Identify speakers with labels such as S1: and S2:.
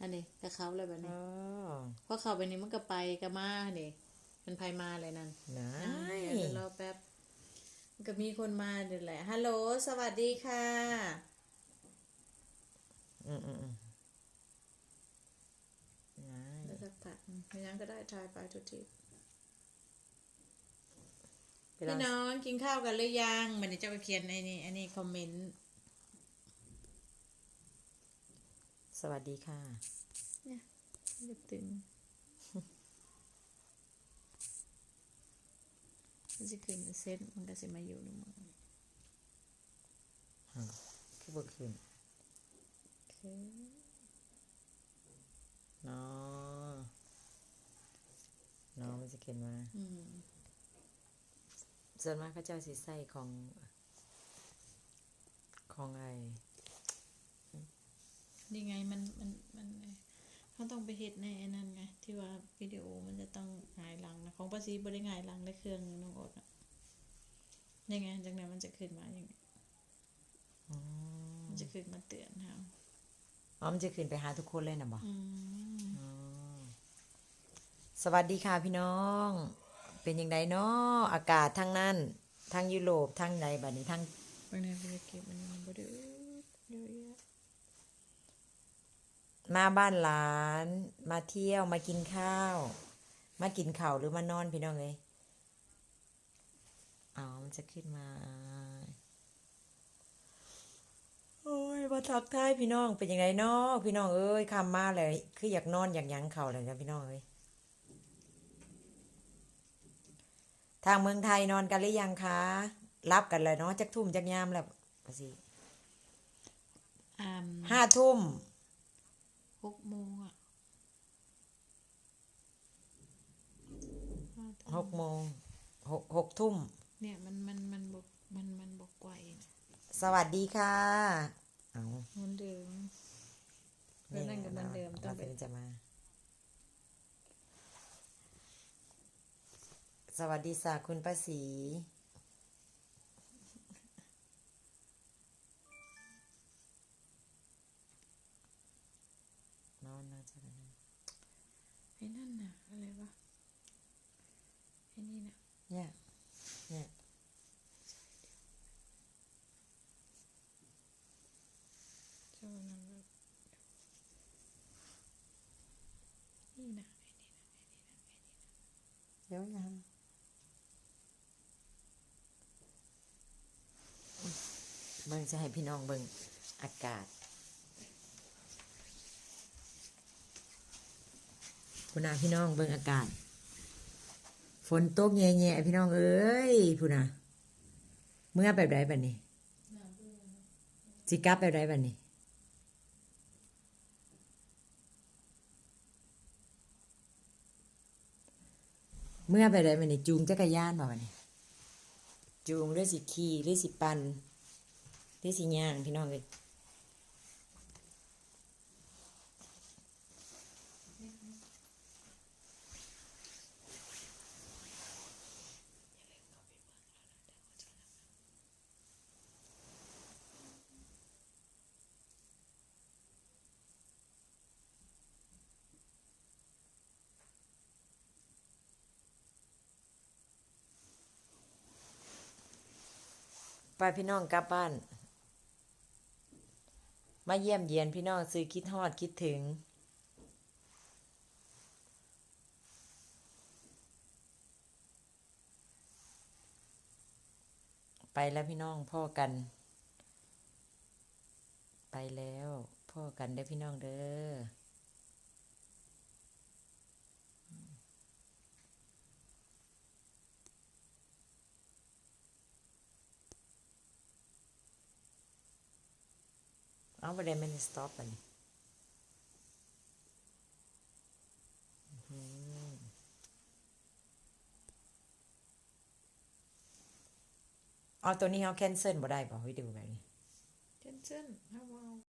S1: อันนี้กับเขาเลยแบบ
S2: อ๋
S1: นี้
S2: อ
S1: พอเข้าไปนี่มันก็ไปก็มานี่มันไปมาเลยนั่น
S2: นะ
S1: อ่าเดี๋ยวรอแป๊บมันก็มีคนมาเดี๋ยวแหละฮัลโหลสวัสดีค่ะ
S2: อืมอืมอืมนะ
S1: แล้วสักพักอืมไม่งั้นก็ได้ทายไปทุกที
S2: ไปลอ
S1: พี่
S2: ง
S1: น้องกินข้าวกันหรือยังมันจะไปเขียนในนี่อันนี้คอมเมนต์
S2: สวัสดีค่ะ
S1: เนี่ยจะตึงมันจะขึ้นเซตมันก็จะมาอยู่ในมือ
S2: คือบ่ขึ้น
S1: โอเค
S2: เนาะเนาะมันจะขึ้นมา
S1: อืม
S2: ส่วนมากเขาเจ้าสิใส่ของของไอ้
S1: นี่ไงมันมันมันเขาต้องไปเฮ็ดในไอ้นั่นไง ที่ว่าวิดีโอมันจะต้องหงายหลังนะของภาษีบริหงายหลังในเครื่องน้องอดอะนี่ไงจากนั้นมันจะขึ้นมาอย่างนี้
S2: อ๋อ
S1: มันจะขึ้นมาเตือนครับ
S2: อ๋อมันจะขึ้นไปหาทุกคนเลยนะบ่
S1: อืม
S2: อ๋อสวัสดีค่ะพี่น้อง เป็นยังไงเนาะอากาศทั้งนั้นทั้งยุโรปทั้งใดบัดนี้ทั้ง
S1: บางทีมันจะเก็บมันมันบ่ได้เยอะแยะ
S2: มาบ้านหลาน มาเที่ยวมากินข้าว มากินข้าวหรือมานอนพี่น้องเลยอ๋อมันจะขึ้นมา โอ้ยมาทักทายพี่น้องเป็นยังไงเนาะพี่น้องเอ้ยคำมาเลยคืออยากนอนอยากหยั้งเข่าเลยนะพี่น้องเอ้ยทางเมืองไทยนอนกันหรือยังคะรับกันเลยเนาะจักทุ่มจักยามแล้วปะสิ
S1: อ่า
S2: ห้าทุ่ม
S1: หกโมงอะ
S2: หกโมงหกหกทุ่ม
S1: เนี่ยมันมันมันบกมันมันบกไกวนะ
S2: สวัสดีค่ะ เอา
S1: เหมือนเดิมแล้วนั่นก็เหมือนเดิมต้อง
S2: เรา
S1: เป็น
S2: จะมา สวัสดีสาคุณป้าศรี นอนนะจ๊ะนะ
S1: ไอ้นั่นน่ะ อะไรวะไอ้นี่น่ะ
S2: เนี่ยเนี่ย
S1: เจ้านั่นแบบนี่นะ
S2: เดี๋ยวยังเบิ่งจะให้พี่น้องเบิ่งอากาศ คุณอาพี่น้องเบิ่งอากาศ ฝนตกแย่ๆพี่น้องเอ้ยพูน่ะเมื่อแบบใดแบบนี้สิกลับแบบใดแบบนี้เมื่อไปได้มันนี่จูงจักรยานบ่บัดนี้จูงหรือสิขี่หรือสิปันหรือสิย่างพี่น้องเลย ไปพี่น้องกลับบ้าน มาเยี่ยมเยียนพี่น้องซื้อคิดฮอดคิดถึง ไปแล้วพี่น้องพ่อกัน ไปแล้วพ่อกันเด้อพี่น้องเด้อ เอาไปได้มันสต็อปอันนี้อ๋อหือเอาตัวนี้เขาแคนเซิลบ่ได้ป่ะวิดีโอแบบนี้
S1: แคนเซิลฮาเอา